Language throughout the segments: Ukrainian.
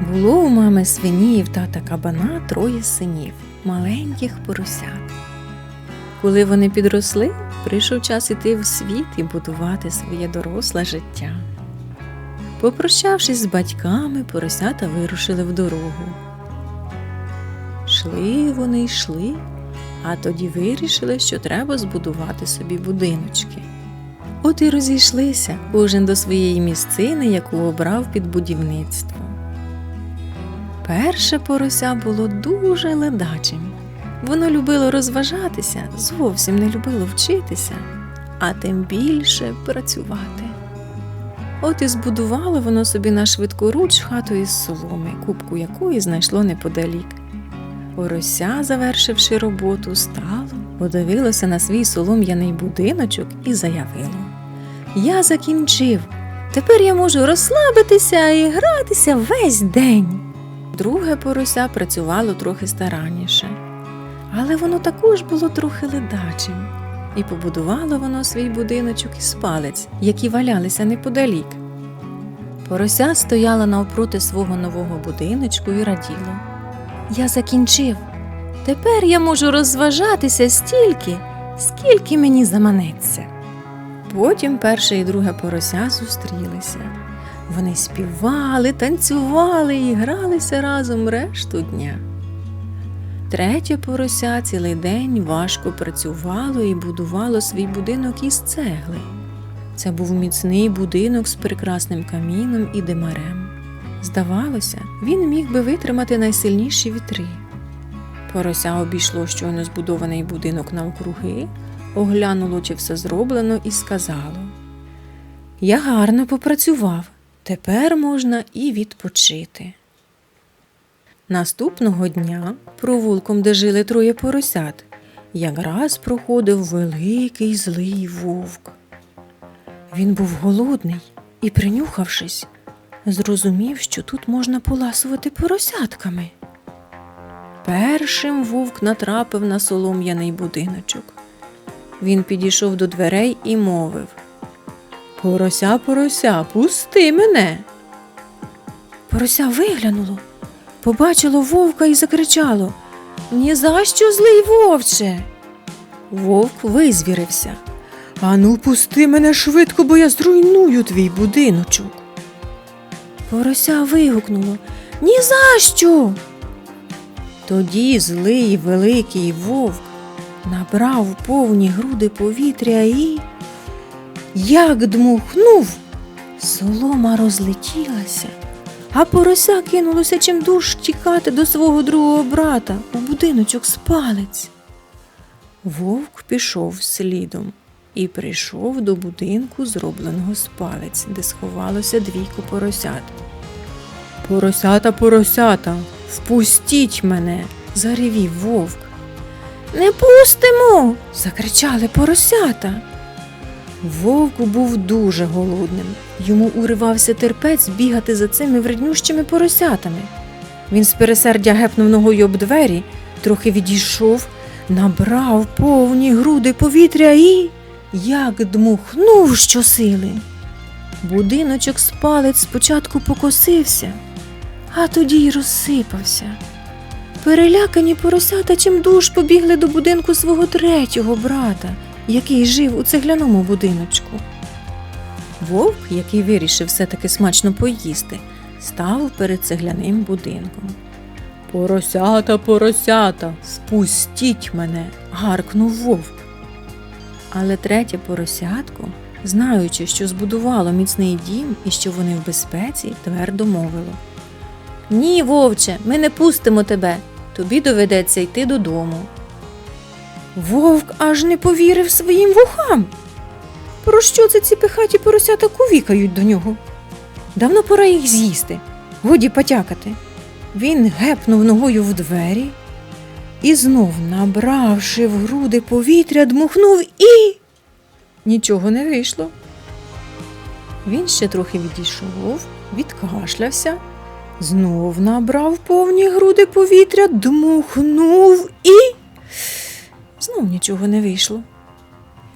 Було у мами свині і в тата кабана троє синів, маленьких поросят. Коли вони підросли, прийшов час іти в світ і будувати своє доросле життя. Попрощавшись з батьками, поросята вирушили в дорогу. Шли вони йшли, а тоді вирішили, що треба збудувати собі будиночки. От і розійшлися кожен до своєї місцини, яку обрав під будівництво. Перше порося було дуже ледачим. Воно любило розважатися, зовсім не любило вчитися, а тим більше працювати. От і збудувало воно собі на швидкоруч хату із соломи, кубку якої знайшло неподалік. Порося, завершивши роботу, стало, подивилося на свій солом'яний будиночок і заявило: Я закінчив. Тепер я можу розслабитися і гратися весь день. Друге порося працювало трохи старанніше, але воно також було трохи ледачим, і побудувало воно свій будиночок із палець, які валялися неподалік. Порося стояла навпроти свого нового будиночку і раділо. Я закінчив. Тепер я можу розважатися стільки, скільки мені заманеться. Потім перше і друге порося зустрілися. Вони співали, танцювали і гралися разом решту дня. Третє порося цілий день важко працювало і будувало свій будинок із цегли. Це був міцний будинок з прекрасним каміном і димарем. Здавалося, він міг би витримати найсильніші вітри. Порося обійшло щойно збудований будинок навкруги, оглянуло, чи все зроблено, і сказало: Я гарно попрацював, тепер можна і відпочити. Наступного дня провулком, де жили троє поросят, якраз проходив великий злий вовк. Він був голодний і, принюхавшись, зрозумів, що тут можна поласувати поросятками. Першим вовк натрапив на солом'яний будиночок. Він підійшов до дверей і мовив Порося, порося, пусти мене. Порося виглянуло, побачило вовка і закричало Ні за що, злий вовче. Вовк визвірився. Ану, пусти мене швидко, бо я зруйную твій будиночок. Порося вигукнуло Ні за що. Тоді злий великий вовк набрав повні груди повітря і, як дмухнув, солома розлетілася, а порося кинулося чимдуж тікати до свого другого брата у будиночок з палець. Вовк пішов слідом і прийшов до будинку, зробленого з палець, де сховалося двійко поросят. Поросята, поросята, впустіть мене, заревів вовк. Не пустимо. закричали поросята. Вовк був дуже голодним. Йому уривався терпець бігати за цими вреднющими поросятами. Він з пересердя гепнув ногою об двері, трохи відійшов, набрав повні груди повітря і, як дмухнув щосили. Будиночок з палець спочатку покосився, а тоді й розсипався. Перелякані поросята чимдуж побігли до будинку свого третього брата, який жив у цегляному будиночку. Вовк, який вирішив все-таки смачно поїсти, став перед цегляним будинком. Поросята, поросята, спустіть мене, гаркнув вовк. Але третє поросятко, знаючи, що збудувало міцний дім і що вони в безпеці, твердо мовило. Ні, вовче, ми не пустимо тебе. Тобі доведеться йти додому. Вовк аж не повірив своїм вухам. Про що це ці пихаті поросята кувікають до нього? Давно пора їх з'їсти, годі потякати. Він гепнув ногою в двері і знов, набравши в груди повітря, дмухнув і нічого не вийшло. Він ще трохи відійшов, відкашлявся, знов набрав повні груди повітря, дмухнув і знов нічого не вийшло.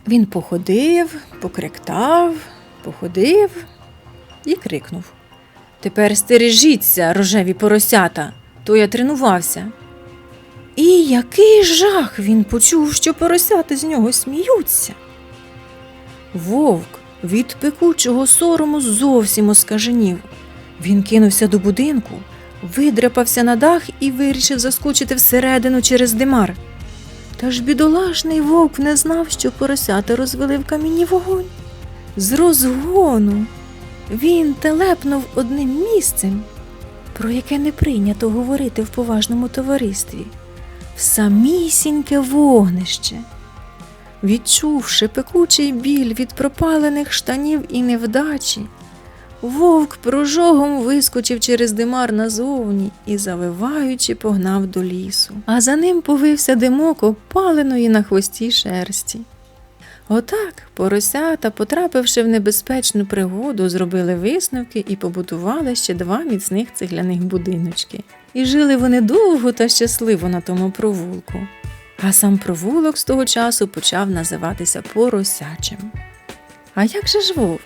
Він походив, покректав, походив і крикнув. Тепер стережіться, рожеві поросята, то я тренувався. І який жах він почув, що поросята з нього сміються. Вовк від пекучого сорому зовсім оскаженів. Він кинувся до будинку, видряпався на дах і вирішив заскочити всередину через димар. Та ж бідолашний вовк не знав, що поросята розвели в камінні вогонь. З розгону він телепнув одним місцем, про яке не прийнято говорити в поважному товаристві, в самісіньке вогнище. Відчувши пекучий біль від пропалених штанів і невдачі, вовк прожогом вискочив через димар назовні і, завиваючи, погнав до лісу. А за ним повився димок опаленої на хвості шерсті. Отак поросята, потрапивши в небезпечну пригоду, зробили висновки і побудували ще два міцних цегляних будиночки. І жили вони довго та щасливо на тому провулку. А сам провулок з того часу почав називатися Поросячим. А як же ж вовк?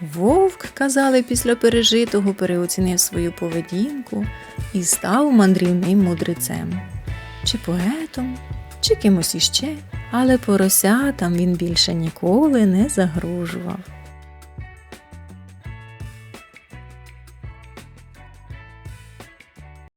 Вовк, казали, після пережитого переоцінив свою поведінку і став мандрівним мудрецем, чи поетом, чи кимось іще, але поросятам він більше ніколи не загрожував.